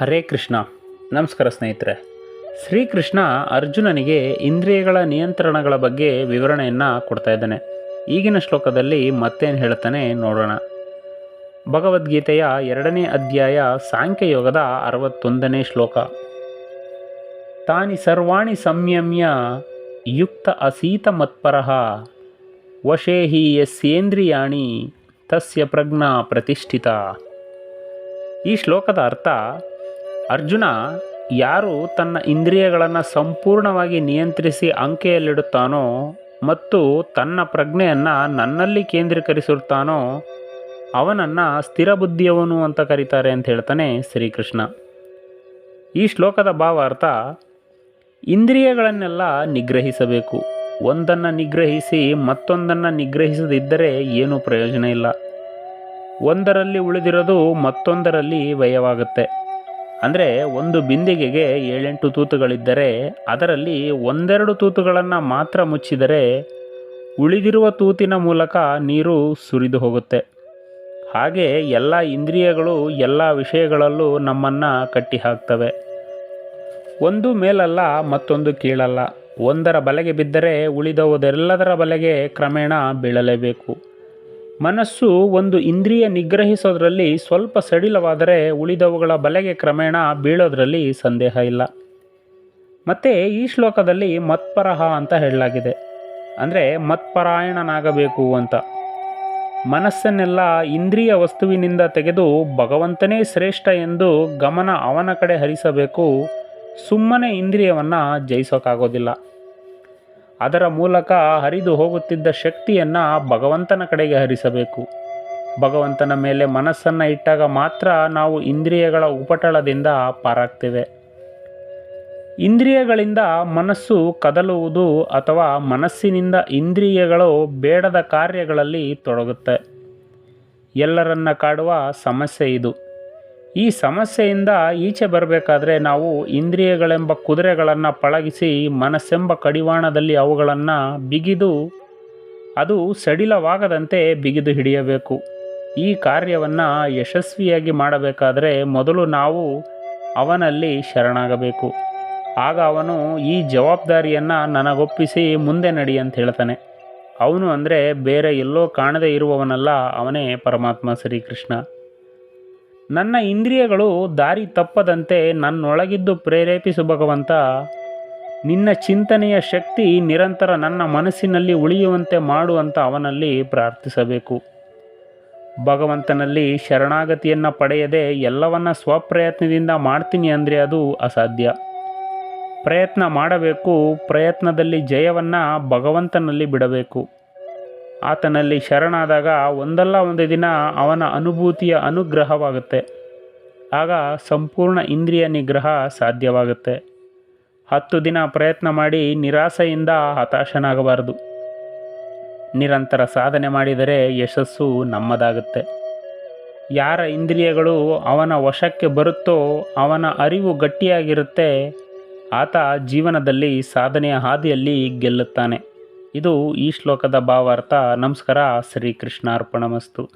ಹರೇ ಕೃಷ್ಣ. ನಮಸ್ಕಾರ ಸ್ನೇಹಿತರೆ. ಶ್ರೀಕೃಷ್ಣ ಅರ್ಜುನನಿಗೆ ಇಂದ್ರಿಯಗಳ ನಿಯಂತ್ರಣಗಳ ಬಗ್ಗೆ ವಿವರಣೆಯನ್ನು ಕೊಡ್ತಾ ಇದ್ದಾನೆ. ಈಗಿನ ಶ್ಲೋಕದಲ್ಲಿ ಮತ್ತೇನು ಹೇಳ್ತಾನೆ ನೋಡೋಣ. ಭಗವದ್ಗೀತೆಯ ಎರಡನೇ ಅಧ್ಯಾಯ ಸಾಂಖ್ಯಯೋಗದ ಅರವತ್ತೊಂದನೇ ಶ್ಲೋಕ. ತಾನಿ ಸರ್ವಾಣಿ ಸಂಯಮ್ಯ ಯುಕ್ತ ಅಸೀತ ಮತ್ಪರಃ ವಶೇ ಹಿ ಯಸ್ಯೇಂದ್ರಿಯಾಣಿ ತಸ್ಯ ಪ್ರಜ್ಞಾ ಪ್ರತಿಷ್ಠಿತ. ಈ ಶ್ಲೋಕದ ಅರ್ಥ ಅರ್ಜುನ, ಯಾರು ತನ್ನ ಇಂದ್ರಿಯಗಳನ್ನು ಸಂಪೂರ್ಣವಾಗಿ ನಿಯಂತ್ರಿಸಿ ಅಂಕೆಯಲ್ಲಿಡುತ್ತಾನೋ ಮತ್ತು ತನ್ನ ಪ್ರಜ್ಞೆಯನ್ನು ನನ್ನಲ್ಲಿ ಕೇಂದ್ರೀಕರಿಸಿರುತ್ತಾನೋ, ಅವನನ್ನು ಸ್ಥಿರ ಬುದ್ಧಿಯವನು ಅಂತ ಕರೀತಾರೆ ಅಂತ ಹೇಳ್ತಾನೆ ಶ್ರೀಕೃಷ್ಣ. ಈ ಶ್ಲೋಕದ ಭಾವಾರ್ಥ, ಇಂದ್ರಿಯಗಳನ್ನೆಲ್ಲ ನಿಗ್ರಹಿಸಬೇಕು. ಒಂದನ್ನು ನಿಗ್ರಹಿಸಿ ಮತ್ತೊಂದನ್ನು ನಿಗ್ರಹಿಸದಿದ್ದರೆ ಏನೂ ಪ್ರಯೋಜನ ಇಲ್ಲ. ಒಂದರಲ್ಲಿ ಉಳಿದಿರೋದು ಮತ್ತೊಂದರಲ್ಲಿ ವ್ಯಯವಾಗುತ್ತೆ. ಅಂದರೆ ಒಂದು ಬಿಂದಿಗೆಗೆ ಏಳೆಂಟು ತೂತುಗಳಿದ್ದರೆ ಅದರಲ್ಲಿ ಒಂದೆರಡು ತೂತುಗಳನ್ನು ಮಾತ್ರ ಮುಚ್ಚಿದರೆ ಉಳಿದಿರುವ ತೂತಿನ ಮೂಲಕ ನೀರು ಸುರಿದು ಹೋಗುತ್ತೆ. ಹಾಗೆ ಎಲ್ಲ ಇಂದ್ರಿಯಗಳು ಎಲ್ಲ ವಿಷಯಗಳಲ್ಲೂ ನಮ್ಮನ್ನು ಕಟ್ಟಿ ಹಾಕ್ತವೆ ಒಂದು ಮೇಲಲ್ಲ ಮತ್ತೊಂದು ಕೀಳಲ್ಲ. ಒಂದರ ಬಲೆಗೆ ಬಿದ್ದರೆ ಉಳಿದವುದೆಲ್ಲದರ ಬಲೆಗೆ ಕ್ರಮೇಣ ಬೀಳಲೇಬೇಕು. ಮನಸ್ಸು ಒಂದು ಇಂದ್ರಿಯ ನಿಗ್ರಹಿಸೋದ್ರಲ್ಲಿ ಸ್ವಲ್ಪ ಸಡಿಲವಾದರೆ ಉಳಿದವುಗಳ ಬಲೆಗೆ ಕ್ರಮೇಣ ಬೀಳೋದ್ರಲ್ಲಿ ಸಂದೇಹ ಇಲ್ಲ. ಮತ್ತು ಈ ಶ್ಲೋಕದಲ್ಲಿ ಮತ್ಪರಹ ಅಂತ ಹೇಳಲಾಗಿದೆ. ಅಂದರೆ ಮತ್ಪರಾಯಣನಾಗಬೇಕು ಅಂತ. ಮನಸ್ಸನ್ನೆಲ್ಲ ಇಂದ್ರಿಯ ವಸ್ತುವಿನಿಂದ ತೆಗೆದು ಭಗವಂತನೇ ಶ್ರೇಷ್ಠ ಎಂದು ಗಮನ ಅವನ ಕಡೆ ಹರಿಸಬೇಕು. ಸುಮ್ಮನೆ ಇಂದ್ರಿಯವನ್ನು ಜಯಿಸೋಕ್ಕಾಗೋದಿಲ್ಲ ಅದರ ಮೂಲಕ ಹರಿದು ಹೋಗುತ್ತಿದ್ದ ಶಕ್ತಿಯನ್ನು ಭಗವಂತನ ಕಡೆಗೆ ಹರಿಸಬೇಕು. ಭಗವಂತನ ಮೇಲೆ ಮನಸ್ಸನ್ನು ಇಟ್ಟಾಗ ಮಾತ್ರ ನಾವು ಇಂದ್ರಿಯಗಳ ಉಪಟಳದಿಂದ ಪಾರಾಗ್ತೇವೆ. ಇಂದ್ರಿಯಗಳಿಂದ ಮನಸ್ಸು ಕದಲುವುದು ಅಥವಾ ಮನಸ್ಸಿನಿಂದ ಇಂದ್ರಿಯಗಳು ಬೇಡದ ಕಾರ್ಯಗಳಲ್ಲಿ ತೊಡಗುತ್ತೆ. ಎಲ್ಲರನ್ನ ಕಾಡುವ ಸಮಸ್ಯೆ ಇದು. ಈ ಸಮಸ್ಯೆಯಿಂದ ಈಚೆ ಬರಬೇಕಾದ್ರೆ ನಾವು ಇಂದ್ರಿಯಗಳೆಂಬ ಕುದುರೆಗಳನ್ನು ಪಳಗಿಸಿ ಮನಸ್ಸೆಂಬ ಕಡಿವಾಣದಲ್ಲಿ ಅವುಗಳನ್ನು ಬಿಗಿದು ಅದು ಸಡಿಲವಾಗದಂತೆ ಬಿಗಿದು ಹಿಡಿಯಬೇಕು. ಈ ಕಾರ್ಯವನ್ನು ಯಶಸ್ವಿಯಾಗಿ ಮಾಡಬೇಕಾದರೆ ಮೊದಲು ನಾವು ಅವನಲ್ಲಿ ಶರಣಾಗಬೇಕು. ಆಗ ಅವನು ಈ ಜವಾಬ್ದಾರಿಯನ್ನು ನನಗೊಪ್ಪಿಸಿ ಮುಂದೆ ನಡಿ ಅಂತ ಹೇಳ್ತಾನೆ. ಅವನು ಅಂದರೆ ಬೇರೆ ಎಲ್ಲೋ ಕಾಣದೇ ಇರುವವನಲ್ಲ, ಅವನೇ ಪರಮಾತ್ಮ ಶ್ರೀಕೃಷ್ಣ. ನನ್ನ ಇಂದ್ರಿಯಗಳು ದಾರಿ ತಪ್ಪದಂತೆ ನನ್ನೊಳಗಿದ್ದು ಪ್ರೇರೇಪಿಸು ಭಗವಂತ, ನಿನ್ನ ಚಿಂತನೆಯ ಶಕ್ತಿ ನಿರಂತರ ನನ್ನ ಮನಸ್ಸಿನಲ್ಲಿ ಉಳಿಯುವಂತೆ ಮಾಡುವಂತ ಅವನಲ್ಲಿ ಪ್ರಾರ್ಥಿಸಬೇಕು. ಭಗವಂತನಲ್ಲಿ ಶರಣಾಗತಿಯನ್ನು ಪಡೆಯದೆ ಎಲ್ಲವನ್ನ ಸ್ವಪ್ರಯತ್ನದಿಂದ ಮಾಡ್ತೀನಿ ಅಂದರೆ ಅದು ಅಸಾಧ್ಯ. ಪ್ರಯತ್ನ ಮಾಡಬೇಕು, ಪ್ರಯತ್ನದಲ್ಲಿ ಜಯವನ್ನು ಭಗವಂತನಲ್ಲಿ ಬಿಡಬೇಕು. ಆತನಲ್ಲಿ ಶರಣಾದಾಗ ಒಂದಲ್ಲ ಒಂದು ದಿನ ಅವನ ಅನುಭೂತಿಯ ಅನುಗ್ರಹವಾಗುತ್ತೆ. ಆಗ ಸಂಪೂರ್ಣ ಇಂದ್ರಿಯ ನಿಗ್ರಹ ಸಾಧ್ಯವಾಗುತ್ತೆ. ಹತ್ತು ದಿನ ಪ್ರಯತ್ನ ಮಾಡಿ ನಿರಾಸೆಯಿಂದ ಹತಾಶನಾಗಬಾರದು. ನಿರಂತರ ಸಾಧನೆ ಮಾಡಿದರೆ ಯಶಸ್ಸು ನಮ್ಮದಾಗುತ್ತೆ. ಯಾರ ಇಂದ್ರಿಯಗಳು ಅವನ ವಶಕ್ಕೆ ಬರುತ್ತೋ ಅವನ ಅರಿವು ಗಟ್ಟಿಯಾಗಿರುತ್ತೆ. ಆತ ಜೀವನದಲ್ಲಿ ಸಾಧನೆಯ ಹಾದಿಯಲ್ಲಿ ಗೆಲ್ಲುತ್ತಾನೆ. ಇದು ಈ ಶ್ಲೋಕದ ಭಾವಾರ್ಥ. ನಮಸ್ಕಾರ ಶ್ರೀಕೃಷ್ಣಾರ್ಪಣಮಸ್ತು.